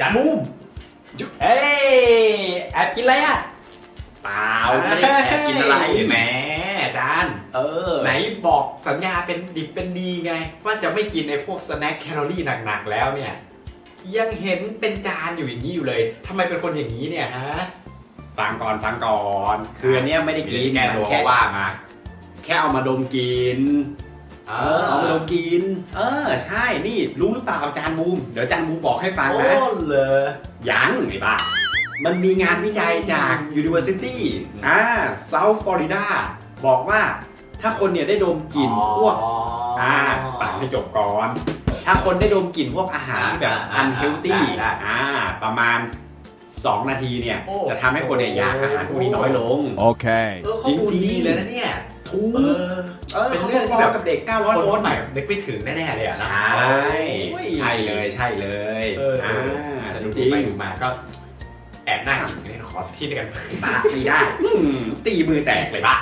จานบูมเอ้ยแอบกินอะไรอะเปล่าไม่ได้แอบกินอะไรแหมอาจารย์เออ ไหนบอกสัญญาเป็นดิบเป็นดีไง ว่าจะไม่กินไอ้พวกสแน็คแคลอรี่หนักๆแล้วเนี่ย ยังเห็นเป็นจานอยู่อย่างนี้อยู่เลยทำไมเป็นคนอย่างนี้เนี่ยฮะฟังก่อนฟังก่อน คืออันเนี้ยไม่ได้กินแกตัวแค่เขาว่ามา แค่เอามาดมกิน เออเอามาดมกิน เออใช่นี่รู้หรือเปล่าอาจารย์บูม เดี๋ยวอาจารย์บูมบอกให้ฟังโอ้นะเลยยังไอ้บ้ามันมีงานวิจัยจาก University อ่า South Florida บอกว่าถ้าคนเนี่ยได้ดมกลิ่นพวกอ่าฟังให้จบก่อน ถ้าคนได้ดมกลิ่นพวกอาหารที่แบบอ่าอ่า unhealthy ได้ได้อ่าประมาณ 2 นาทีเนี่ยโอ้จะทำให้คนเนี่ยอยากอาหารพวกนี้น้อยลง Okay. เออข้อมูลจริงๆดีเลยนะเนี่ย ถูกเออเออเป็นเขาเรื่เรื่อองงที่ที่แบแบบบกับเด็ก900คนโวลต์ใหม่นึกไม่ถึงแน่ๆเลยอะใชนะ่โอ้ยใช่เลยใช่เลยเอออ่าแต่จดูริงไปดูมาก็แอบน่ากินกันเนี่ยขอสักทีเดียวกันๆตาตีได้อืมตีมือแตกเลยปะ